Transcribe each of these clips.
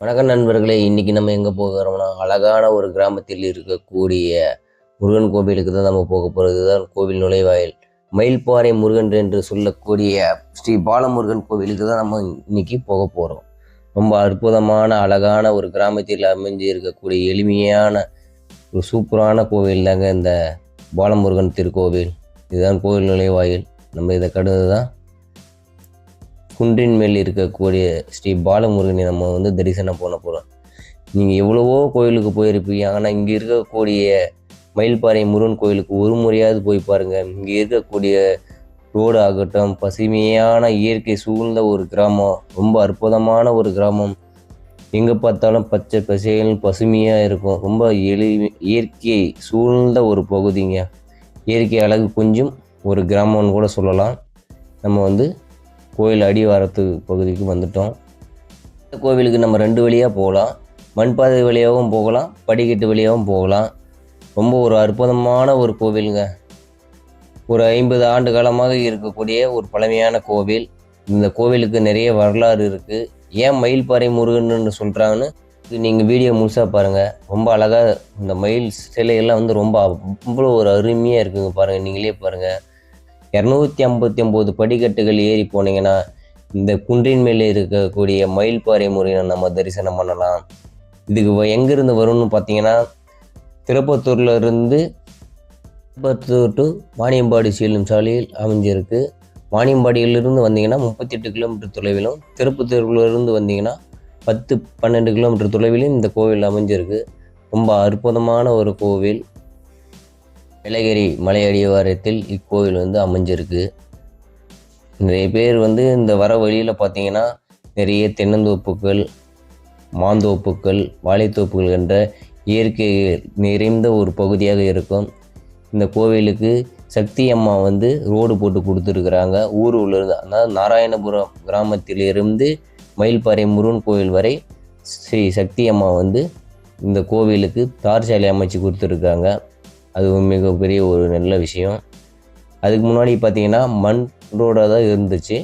வணக்கம் நண்பர்களே இன்னைக்கு நம்ம எங்கே போகிறோம்னா அழகான ஒரு கிராமத்தில் இருக்கக்கூடிய முருகன் கோவிலுக்கு தான் நம்ம போக போகிறது இதுதான் கோவில் நுழைவாயில். மயில்பாறை முருகன் என்று சொல்லக்கூடிய ஸ்ரீ பாலமுருகன் கோவிலுக்கு தான் நம்ம இன்னைக்கு போக போகிறோம் ரொம்ப அற்புதமான அழகான ஒரு கிராமத்தில் அமைஞ்சு இருக்கக்கூடிய எளிமையான ஒரு சூப்பரான கோவில் தாங்க இந்த பாலமுருகன் திருக்கோவில். இதுதான் கோவில் நுழைவாயில். நம்ம இதை கடந்து தான் குன்றின் மேல் இருக்கக்கூடிய ஸ்ரீ பாலமுருகனை நம்ம வந்து தரிசனம் பண்ண போகிறோம் நீங்கள் எவ்வளவோ கோயிலுக்கு போயிருப்பீங்க. ஆனால் இங்கே இருக்கக்கூடிய மயில்பாறை முருகன் கோயிலுக்கு ஒரு முறையாவது போய் பாருங்கள் இங்கே இருக்கக்கூடிய ரோடு ஆகட்டும் பசுமையான இயற்கை சூழ்ந்த ஒரு கிராமம் ரொம்ப அற்புதமான ஒரு கிராமம். எங்கே பார்த்தாலும் பச்சை பசேல் பசுமையாக இருக்கும். ரொம்ப எளி இயற்கை சூழ்ந்த ஒரு பகுதிங்க. இயற்கை அழகு கொஞ்சம் ஒரு கிராமம்னு கூட சொல்லலாம். நம்ம வந்து கோயில் அடிவாரத்து பகுதிக்கு வந்துட்டோம். இந்த கோவிலுக்கு நம்ம ரெண்டு வழியாக போகலாம். மண்பாதை வழியாகவும் போகலாம் படிக்கட்டு வழியாகவும் போகலாம். ரொம்ப ஒரு அற்புதமான ஒரு கோவிலுங்க. ஒரு ஐம்பது ஆண்டு காலமாக இருக்கக்கூடிய ஒரு பழமையான கோவில். இந்த கோவிலுக்கு நிறைய வரலாறு இருக்குது ஏன் மயில்பாறை முருகன்னு சொல்கிறாங்கன்னு நீங்கள் வீடியோ முழுசாக பாருங்கள் ரொம்ப அழகாக இந்த மயில் சிலையெல்லாம் வந்து ரொம்ப அவ்வளோ ஒரு அருமையாக இருக்குங்க பாருங்கள் நீங்களே பாருங்கள் இரநூத்தி ஐம்பத்தி ஒம்பது படிக்கட்டுகள் ஏறி போனீங்கன்னா இந்த குன்றின் மேலே இருக்கக்கூடிய மயில்பாறை முறையை நம்ம தரிசனம் பண்ணலாம். இதுக்கு வ- வரும்னு பார்த்தீங்கன்னா திருப்பத்தூரில் இருந்து திருப்பத்தூர் டு வாணியம்பாடி செல்லும் சாலையில் அமைஞ்சிருக்கு. வாணியம்பாடியிலிருந்து வந்தீங்கன்னா முப்பத்தெட்டு கிலோமீட்டர் தொலைவிலும் திருப்பத்தூர்லேருந்து வந்தீங்கன்னா பத்து பன்னெண்டு கிலோமீட்டர் தொலைவிலும் இந்த கோவில் அமைஞ்சிருக்கு. ரொம்ப அற்புதமான ஒரு கோவில். நிலகிரி மலை அடிவாரத்தில் இக்கோவில் வந்து அமைஞ்சிருக்கு. நிறைய பேர் வந்து இந்த வர வழியில் பார்த்தீங்கன்னா நிறைய தென்னந்தோப்புகள் மாந்தோப்புகள் வாழைத்தோப்புகள் என்ற இயற்கை நிறைந்த ஒரு பகுதியாக இருக்கும். இந்த கோவிலுக்கு சக்தி அம்மா வந்து ரோடு போட்டு கொடுத்துருக்குறாங்க. ஊர் உள்ளிருந்து அதாவது நாராயணபுரம் கிராமத்திலிருந்து மயில்பாறை முருகன் கோவில் வரை ஸ்ரீ சக்தி அம்மா வந்து இந்த கோவிலுக்கு தார் சாலை அமைச்சு கொடுத்துருக்காங்க. அது மிகப்பெரிய ஒரு நல்ல விஷயம். அதுக்கு முன்னாடி பார்த்தீங்கன்னா மண் ரோடாக தான் இருந்துச்சு.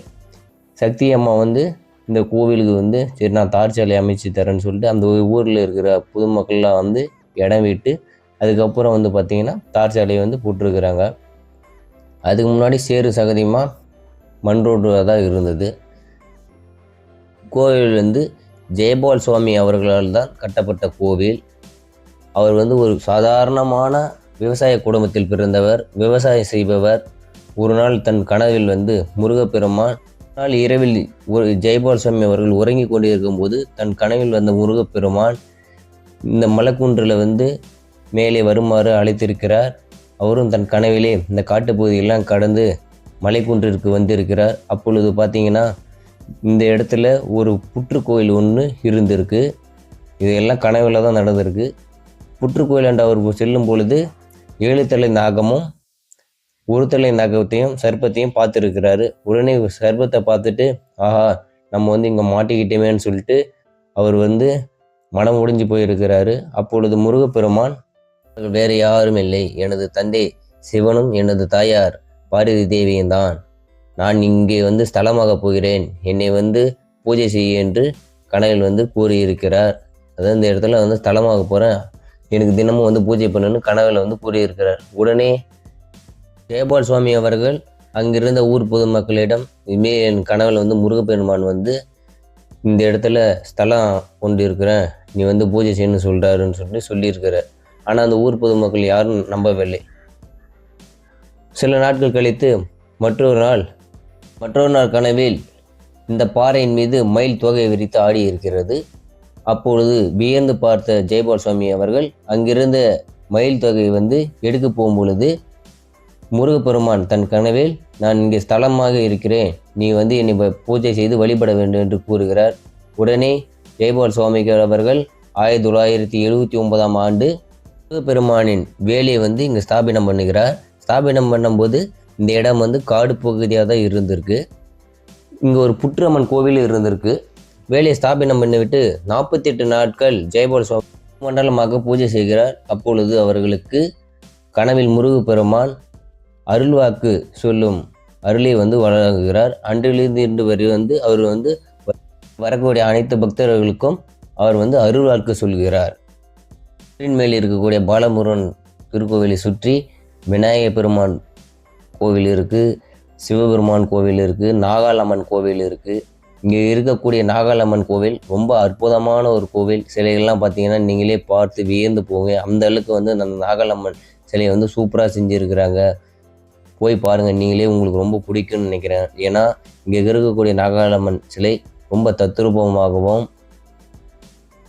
சக்தி அம்மா வந்து இந்த கோவிலுக்கு வந்து சரி நான் தார் சாலை அமைச்சு தரேன்னு சொல்லிட்டு அந்த ஊரில் இருக்கிற பொதுமக்கள்லாம் வந்து இடம் விட்டு அதுக்கப்புறம் வந்து பார்த்திங்கன்னா தார் சாலையை வந்து போட்டிருக்கிறாங்க. அதுக்கு முன்னாடி சேரு சகதியமாக மண் ரோடாக தான் இருந்தது. கோவில் வந்து ஜெயபால் சுவாமி அவர்களால் தான் கட்டப்பட்ட கோவில். அவர் வந்து ஒரு சாதாரணமான விவசாய குடும்பத்தில் பிறந்தவர் விவசாயம் செய்பவர். ஒரு நாள் தன் கனவில் வந்து முருகப்பெருமான் நாள் இரவில் ஒரு ஜெயபால் சுவாமி அவர்கள் உறங்கி கொண்டிருக்கும்போது தன் கனவில் வந்த முருகப்பெருமான் இந்த மலைக்குன்றில் வந்து மேலே வருமாறு அழைத்திருக்கிறார். அவரும் தன் கனவிலே இந்த காட்டுப்பகுதியெல்லாம் கடந்து மலைக்குன்றிற்கு வந்திருக்கிறார். அப்பொழுது பார்த்தீங்கன்னா இந்த இடத்துல ஒரு புற்றுக்கோயில் ஒன்று இருந்திருக்கு. இதெல்லாம் கனவில் தான் நடந்திருக்கு. புற்றுக்கோயில் என்று அவர் செல்லும் பொழுது ஏழு தலை நாகமும் ஒரு தலை நாகத்தையும் சர்ப்பத்தையும் பார்த்துருக்கிறாரு. உடனே சர்ப்பத்தை பார்த்துட்டு ஆஹா நம்ம வந்து இங்கே மாட்டிக்கிட்டோமேன்னு சொல்லிட்டு அவர் வந்து மனம் முடிஞ்சு போயிருக்கிறாரு. அப்பொழுது முருகப்பெருமான் வேறு யாரும் இல்லை. எனது தந்தை சிவனும் எனது தாயார் பாரதி தேவியும் தான். நான் இங்கே வந்து ஸ்தலமாக போகிறேன். என்னை வந்து பூஜை செய்ய என்று கனவில் வந்து கூறியிருக்கிறார். அதாவது இந்த இடத்துல வந்து ஸ்தலமாக போகிறேன் எனக்கு தினமும் வந்து பூஜை பண்ணணும்னு கனவில் வந்து கூறியிருக்கிறார். உடனே ஜெயபால் சுவாமி அவர்கள் அங்கிருந்த ஊர் பொதுமக்களிடம் இனிமேல் என் கனவில் வந்து முருகப்பெருமான் வந்து இந்த இடத்துல ஸ்தலம் கொண்டு இருக்கிறேன் நீ வந்து பூஜை செய்யணும்னு சொல்கிறாருன்னு சொல்லிட்டு சொல்லியிருக்கிறார். ஆனால் அந்த ஊர் பொதுமக்கள் யாரும் நம்பவில்லை. சில நாட்கள் கழித்து மற்றொரு நாள் மற்றொரு நாள் கனவில் இந்த பாறையின் மீது மயில் தொகை விரித்து ஆடி இருக்கிறது அப்பொழுது வியந்து பார்த்த ஜெயபால் சுவாமி அவர்கள் அங்கிருந்த மயில் தொகையை வந்து எடுக்க போகும் பொழுது முருகப்பெருமான் தன் கனவில் நான் இங்கே ஸ்தலமாக இருக்கிறேன். நீ வந்து என்னை பூஜை செய்து வழிபட வேண்டும் என்று கூறுகிறார். உடனே ஜெயபால் சுவாமிகள் அவர்கள் ஆயிரத்தி தொள்ளாயிரத்தி எழுபத்தி ஒன்பதாம் ஆண்டு முருகப்பெருமானின் வேலையை வந்து இங்கே ஸ்தாபனம் பண்ணுகிறார். ஸ்தாபனம் பண்ணும்போது இந்த இடம் வந்து காடு பகுதியாக தான் இருந்திருக்கு. இங்கே ஒரு புற்றம்மன் கோவில் இருந்திருக்கு. வேலையை ஸ்தாபனம் பண்ணிவிட்டு நாற்பத்தெட்டு நாட்கள் ஜெயபால் சுவாமி மண்டலமாக பூஜை செய்கிறார். அப்பொழுது அவர்களுக்கு கனவில் முருகு பெருமான் அருள்வாக்கு சொல்லும் அருளை வந்து வழங்குகிறார். அன்றிலிருந்து இன்று வரை வந்து அவர் வந்து வரக்கூடிய அனைத்து பக்தர்களுக்கும் அவர் வந்து அருள்வாக்கு சொல்கிறார். மேல் இருக்கக்கூடிய பாலமுருகன் திருக்கோவிலை சுற்றி விநாயக பெருமான் கோவில் இருக்குது சிவபெருமான் கோவில் இருக்குது நாகாலம்மன் கோவில் இருக்குது இங்கே இருக்கக்கூடிய நாகாலம்மன் கோவில் ரொம்ப அற்புதமான ஒரு கோவில். சிலைகள்லாம் பார்த்தீங்கன்னா நீங்களே பார்த்து வியந்து போங்க. அந்த அளவுக்கு வந்து அந்த நாகாலம்மன் சிலையை வந்து சூப்பராக செஞ்சுருக்கிறாங்க. போய் பாருங்கள் நீங்களே உங்களுக்கு ரொம்ப பிடிக்கும்னு நினைக்கிறேன். ஏன்னா இங்கே இருக்கக்கூடிய நாகாலம்மன் சிலை ரொம்ப தத்ரூபமாகவும்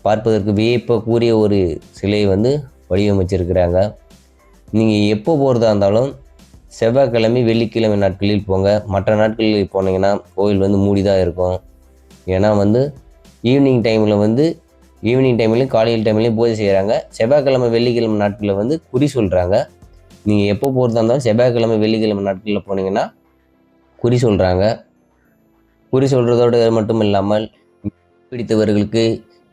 பார்ப்பதற்கு வியப்பக்கூடிய ஒரு சிலை வந்து வடிவமைச்சிருக்கிறாங்க. நீங்கள் எப்போ போகிறதா இருந்தாலும் செவ்வாய்க்கிழமை வெள்ளிக்கிழமை நாட்களில் போங்க. மற்ற நாட்களில் போனீங்கன்னா கோவில் வந்து மூடி தான் இருக்கும். ஏன்னா வந்து ஈவினிங் டைமில் வந்து ஈவினிங் டைம்லேயும் காலையில் டைம்லேயும் பூஜை செய்கிறாங்க செவ்வாய்க்கிழமை வெள்ளிக்கிழமை நாட்களில் வந்து குறி சொல்கிறாங்க நீங்கள் எப்போ போகிறதா இருந்தாலும் செவ்வாய்க்கிழமை வெள்ளிக்கிழமை நாட்களில் போனீங்கன்னா குறி சொல்கிறாங்க குறி சொல்கிறதோடு மட்டும் இல்லாமல் பிடித்தவர்களுக்கு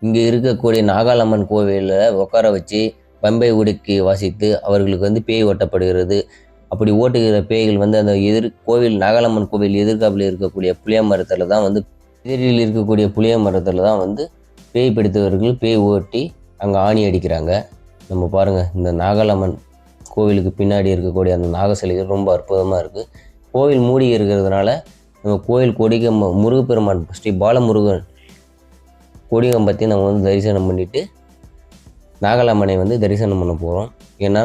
இங்கே இருக்கக்கூடிய நாகாலம்மன் கோவிலில் உட்கார வச்சு பம்பை உடுக்கி வாசித்து அவர்களுக்கு வந்து பேய் ஓட்டப்படுகிறது. அப்படி ஓட்டுகிற பேய்கள் வந்து அந்த எதிர் கோவில் நாகாலம்மன் கோவில் எதிர்காப்பில் இருக்கக்கூடிய புளிய மரத்தில் தான் வந்து எதிரில் இருக்கக்கூடிய புளிய மரத்தில் தான் வந்து பேய் பிடித்தவர்கள் பேய் ஓட்டி அங்கே ஆணி அடிக்கிறாங்க. நம்ம பாருங்கள் இந்த நாகாலம்மன் கோவிலுக்கு பின்னாடி இருக்கக்கூடிய அந்த நாகசிலைகள் ரொம்ப அற்புதமாக இருக்குது கோவில் மூடி இருக்கிறதுனால நம்ம கோவில் கொடிகம் முருகப்பெருமான் ஸ்ரீ பாலமுருகன் பற்றி நம்ம வந்து தரிசனம் பண்ணிவிட்டு நாகாலம்மனை வந்து தரிசனம் பண்ண போகிறோம் ஏன்னா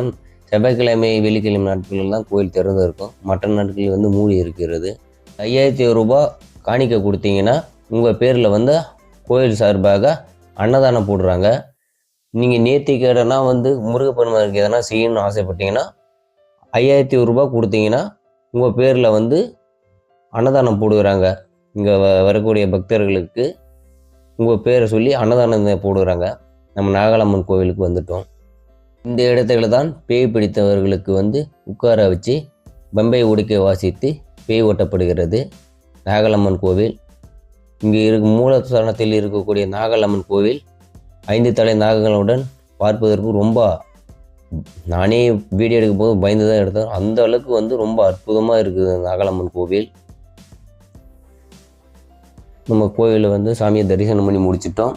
செவ்வாய்க்கிழமை வெள்ளிக்கிழமை நாட்களில் தான் கோயில் திறந்து இருக்கும் மற்ற நாட்களில் வந்து மூடி இருக்கிறது. ஐயாயிரத்தி ரூபாய் காணிக்க கொடுத்தீங்கன்னா உங்கள் பேரில் வந்து கோயில் சார்பாக அன்னதானம் போடுறாங்க. நீங்கள் நேர்த்திக்கடனா வந்து முருகப்பெருமானுக்கு எதனா செய்யணும்னு ஆசைப்பட்டீங்கன்னா ஐயாயிரத்தி ரூபாய் கொடுத்தீங்கன்னா உங்கள் பேரில் வந்து அன்னதானம் போடுகிறாங்க. இங்கே வ வரக்கூடிய பக்தர்களுக்கு உங்கள் பேரை சொல்லி அன்னதானம் போடுகிறாங்க. நம்ம நாகாலம்மன் கோவிலுக்கு வந்துட்டோம். இந்த இடத்துல தான் பேய் பிடித்தவர்களுக்கு வந்து உட்கார வச்சு பம்பை உடுக்கை வாசித்து பேய் ஓட்டப்படுகிறது. நாகலம்மன் கோவில். இங்கே இருக்கும் மூலஸ்தானத்தில் இருக்கக்கூடிய நாகலம்மன் கோவில். ஐந்து தலை நாகங்களுடன் பார்ப்பதற்கு ரொம்ப நானே வீடியோ எடுக்கும் போது பயந்து தான் எடுத்தேன். அந்த அளவுக்கு வந்து ரொம்ப அற்புதமாக இருக்குது நாகலம்மன் கோவில். நம்ம கோவிலில் வந்து சாமியை தரிசனம் பண்ணி முடிச்சிட்டோம்.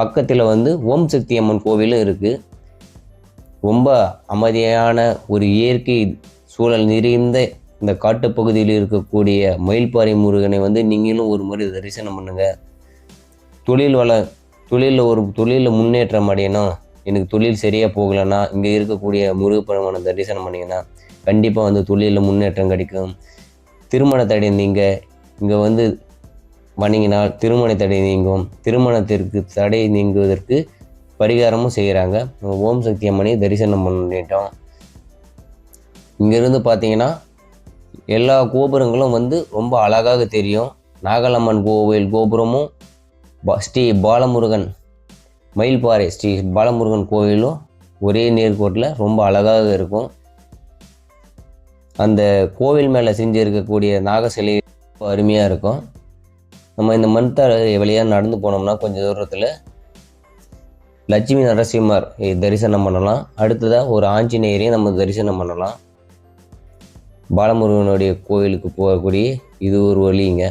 பக்கத்தில் வந்து ஓம் சக்தி அம்மன் கோவிலும் இருக்குது ரொம்ப அமைதியான ஒரு இயற்கை சூழல் நிறைந்த இந்த காட்டுப்பகுதியில் இருக்கக்கூடிய மயில்பாறை முருகனை வந்து நீங்களும் ஒரு முறை தரிசனம் பண்ணுங்கள் தொழில் வள தொழிலில் ஒரு தொழிலில் முன்னேற்றம் அடையணும். எனக்கு தொழில் சரியாக போகலைன்னா இங்கே இருக்கக்கூடிய முருகப்பெருமானை தரிசனம் பண்ணிங்கன்னா கண்டிப்பாக வந்து தொழிலில் முன்னேற்றம் கிடைக்கும். திருமணத்தடைந்தீங்க இங்கே வந்து வணங்கினால் திருமண தடை நீங்கும். திருமணத்திற்கு தடை நீங்குவதற்கு பரிகாரமும் செய்கிறாங்க. ஓம் சக்தி அம்மனை தரிசனம் பண்ணிட்டோம் இங்கேருந்து பார்த்தீங்கன்னா எல்லா கோபுரங்களும் வந்து ரொம்ப அழகாக தெரியும். நாகலம்மன் கோவில் கோபுரமும் ஸ்ரீ பாலமுருகன் மயில்பாறை ஸ்ரீ பாலமுருகன் கோவிலும் ஒரே நேர்கோட்டில் ரொம்ப அழகாக இருக்கும். அந்த கோவில் மேலே செஞ்சு இருக்கக்கூடிய நாக சிலை அருமையாக இருக்கும். நம்ம இந்த மண்தர வழியாக நடந்து போனோம்னா கொஞ்சம் தூரத்தில் லட்சுமி நரசிம்மர் தரிசனம் பண்ணலாம். அடுத்ததாக ஒரு ஆஞ்சநேயரையும் நம்ம தரிசனம் பண்ணலாம். பாலமுருகனுடைய கோயிலுக்கு போகக்கூடிய இது ஒரு வழிங்க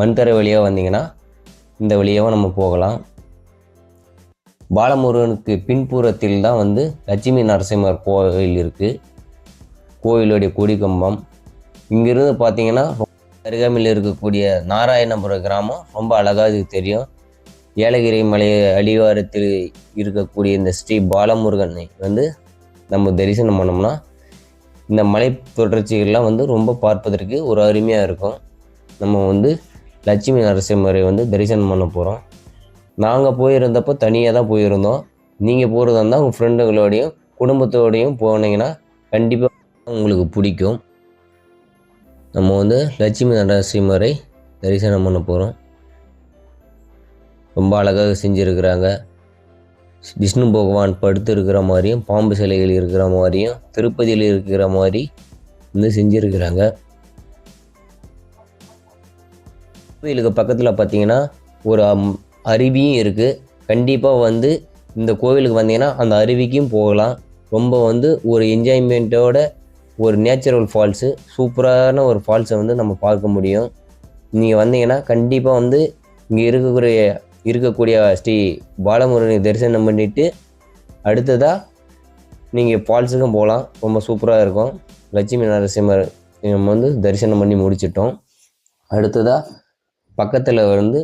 மண்தரை வழியாக வந்தீங்கன்னா இந்த வழியாகவும் நம்ம போகலாம். பாலமுருகனுக்கு பின்புறத்தில் தான் வந்து லட்சுமி நரசிம்மர் கோவில் இருக்குது கோயிலுடைய கொடிக்கம்பம் இங்கிருந்து பார்த்தீங்கன்னா அருகாமையில் இருக்கக்கூடிய நாராயணபுரம் கிராமம் ரொம்ப அழகாக இது தெரியும். ஏலகிரி மலை அடிவாரத்தில் இருக்கக்கூடிய இந்த ஸ்ரீ பாலமுருகனை வந்து நம்ம தரிசனம் பண்ணோம்னா இந்த மலை தொடர்ச்சிகள்லாம் வந்து ரொம்ப பார்ப்பதற்கு ஒரு அருமையாக இருக்கும். நம்ம வந்து லட்சுமி நரசிம்மரை வந்து தரிசனம் பண்ண போகிறோம் நாங்கள் போயிருந்தப்போ தனியாக தான் போயிருந்தோம். நீங்கள் போகிறதா இருந்தால் உங்கள் ஃப்ரெண்டுகளோடையும் குடும்பத்தோடையும் போனீங்கன்னா கண்டிப்பாக உங்களுக்கு பிடிக்கும். நம்ம வந்து லட்சுமி நரசிம்மரை தரிசனம் பண்ண போகிறோம் ரொம்ப அழகாக செஞ்சுருக்கிறாங்க. விஷ்ணு பகவான் படுத்து இருக்கிற மாதிரியும் பாம்பு சிலைகள் இருக்கிற மாதிரியும் திருப்பதியில் இருக்கிற மாதிரி வந்து செஞ்சுருக்கிறாங்க. கோயிலுக்கு பக்கத்தில் பார்த்தீங்கன்னா ஒரு அருவியும் இருக்குது கண்டிப்பாக வந்து இந்த கோவிலுக்கு வந்தீங்கன்னா அந்த அருவிக்கும் போகலாம். ரொம்ப வந்து ஒரு என்ஜாய்மெண்ட்டோட ஒரு நேச்சுரல் ஃபால்ஸு சூப்பரான ஒரு ஃபால்ஸை வந்து நம்ம பார்க்க முடியும். நீங்கள் வந்தீங்கன்னா கண்டிப்பாக வந்து இங்கே இருக்கக்கூடிய இருக்கக்கூடிய ஸ்ரீ பாலமுருகனை தரிசனம் பண்ணிவிட்டு அடுத்ததாக நீங்கள் ஃபால்ஸுக்கும் போகலாம் ரொம்ப சூப்பராக இருக்கும். லட்சுமி நரசிம்மர் நம்ம வந்து தரிசனம் பண்ணி முடிச்சிட்டோம். அடுத்ததாக பக்கத்தில் வந்து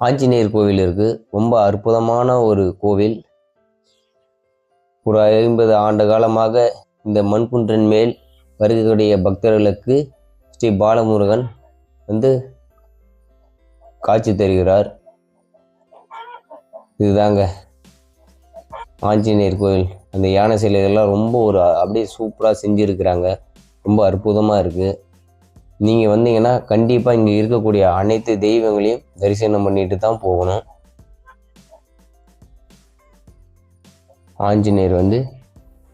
ஆஞ்சநேயர் கோவில் இருக்குது ரொம்ப அற்புதமான ஒரு கோவில். ஒரு ஐம்பது ஆண்டு காலமாக இந்த மண்குன்றின் மேல் வருகக்கூடிய பக்தர்களுக்கு ஸ்ரீ பாலமுருகன் வந்து காட்சி தருகிறார். இதுதாங்க ஆஞ்சநேயர் கோயில். அந்த யானை சிலைகள்லாம் ரொம்ப ஒரு அப்படியே சூப்பராக செஞ்சுருக்கிறாங்க. ரொம்ப அற்புதமாக இருக்குது நீங்கள் வந்தீங்கன்னா கண்டிப்பாக இங்கே இருக்கக்கூடிய அனைத்து தெய்வங்களையும் தரிசனம் பண்ணிட்டு தான் போகணும். ஆஞ்சநேயர் வந்து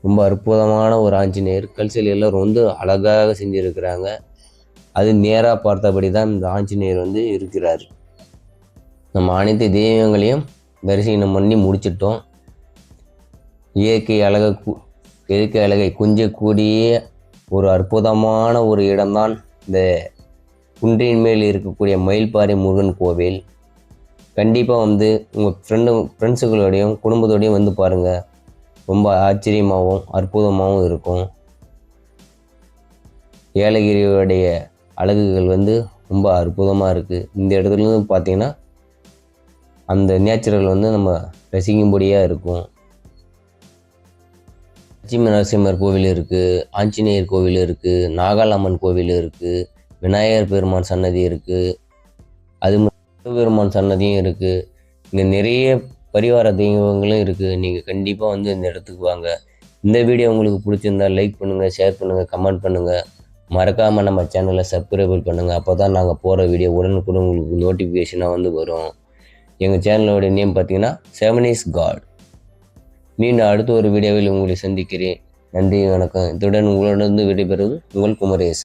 ரொம்ப அற்புதமான ஒரு ஆஞ்சநேயர். கல் எல்லோரும் வந்து அழகாக செஞ்சுருக்கிறாங்க. அது நேராக பார்த்தபடி தான் இந்த ஆஞ்சநேயர் வந்து இருக்கிறார். நம்ம அனைத்து தெய்வங்களையும் தரிசனம் பண்ணி முடிச்சிட்டோம். இயற்கை அழகை கு- இயற்கை அழகை குஞ்சக்கூடிய ஒரு அற்புதமான ஒரு இடம்தான் இந்த குன்றின் மேல் இருக்கக்கூடிய மயில்பாறை முருகன் கோவில். கண்டிப்பாக வந்து உங்கள் ஃப்ரெண்டு ஃப்ரெண்ட்ஸுகளோடையும் குடும்பத்தோடையும் வந்து பாருங்கள் ரொம்ப ஆச்சரியமாகவும் அற்புதமாகவும் இருக்கும். ஏலகிரியோடைய அழகுகள் வந்து ரொம்ப அற்புதமாக இருக்குது இந்த இடத்துலேருந்து பார்த்திங்கன்னா பார்த்தீங்கன்னா அந்த நேச்சுரல் வந்து நம்ம ரசிக்கும்படியாக இருக்கும். லட்சுமி நரசிம்மர் கோவில் இருக்குது ஆஞ்சநேயர் கோவில் இருக்குது நாகாலம்மன் கோவில் இருக்குது விநாயகர் பெருமான் சன்னதி இருக்குது அது பெருமான் சன்னதியும் இருக்குது இங்கே நிறைய பரிவார தெய்வங்களும் இருக்குது நீங்கள் கண்டிப்பாக வந்து இந்த இடத்துக்கு வாங்க. இந்த வீடியோ உங்களுக்கு பிடிச்சிருந்தா லைக் பண்ணுங்கள் ஷேர் பண்ணுங்கள் கமெண்ட் பண்ணுங்கள் மறக்காமல் நம்ம சேனலை சப்ஸ்கிரைப் பண்ணுங்கள் அப்போ தான் நாங்கள் போகிற வீடியோ உடனுக்குடன் உங்களுக்கு நோட்டிஃபிகேஷனாக வந்து வரும். எங்கள் சேனலோட நேம் பார்த்தீங்கன்னா செவன் இஸ் காட் மீண்டும் அடுத்த ஒரு வீடியோவில் உங்களை சந்திக்கிறேன். நன்றி வணக்கம். இத்துடன் உங்களிடம் விடைபெறுவது உங்கள் குமரேஷ்